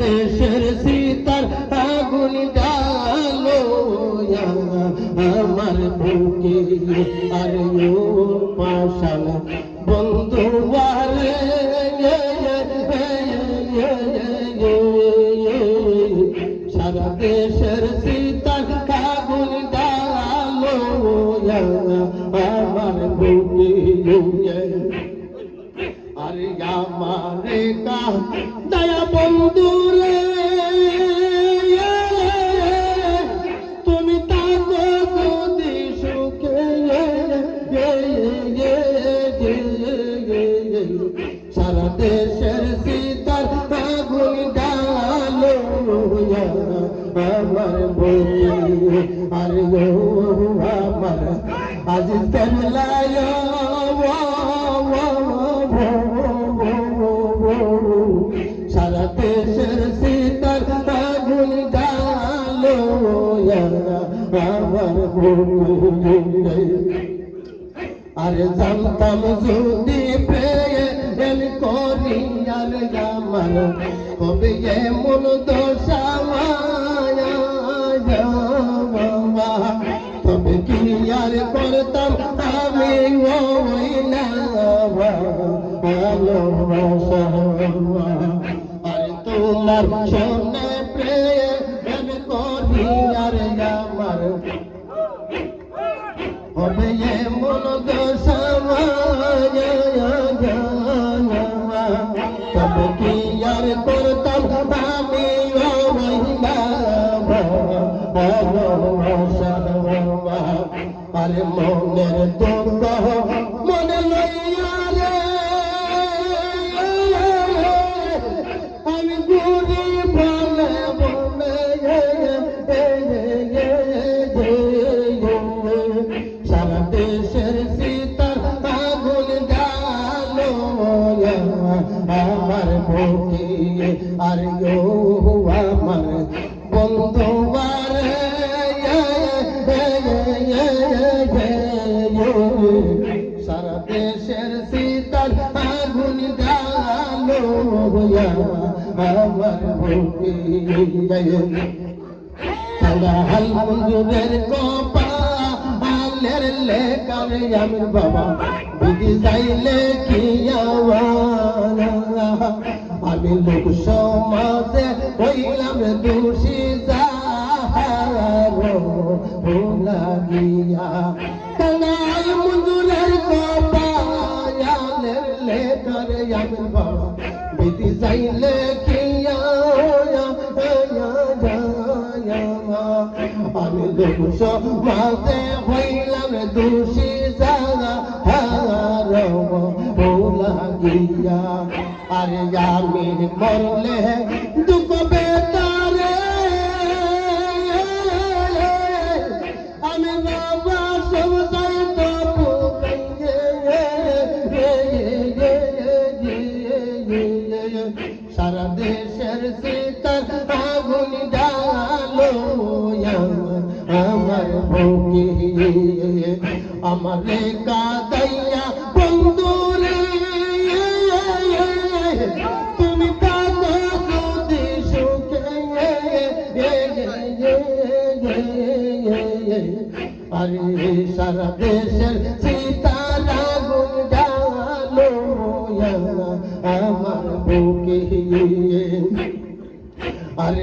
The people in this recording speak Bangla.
দেশের সীতার আগুন ডালো আমার বুকে। আর পাশাল বন্ধু সারা দেশের সীতার আগুন ডালো আমার বুকে। আরে আমারে দয়া বন্ধু সারা দেশের সীতার আগুন ডালো আমার বই আরে আমার আজ তেমলায় সারা দেশের সীতার আগুন ডালো আমার বই আরে জানতাম যদি প্রেম করি আর আমার, কবে এমন দশা তবে কি আর করতাম আমি ওই না ভালোবাসা আরে তোমার সনে প্রেম করি আর আমার হবে এমন তবে কি আর করতাম আমি আরে মনের দুঃখ আর আমার বন্ধু সারা দেশের সীতার আগুন ডালো আমার বুকে হাল মঞ্জুরের কপালের লেখার আমি বাবা বিধি যাইলে কি আমি লোক সমাজে হইলাম দোষী লাগিয়া কালাই মঞ্জুরের কপালের লেখার আমি বাবা বিধি যাইলে আমি দোষ মাঝে হইলাম দোষী জাগা হার লাগিয়া আরে আমি মরলে দুঃখ বেতারে আমি বাবা সব সারা দেশের সীতার আগুন ডালো আমার বুকে আমার কাদাইয়া সারা দেশের সীতার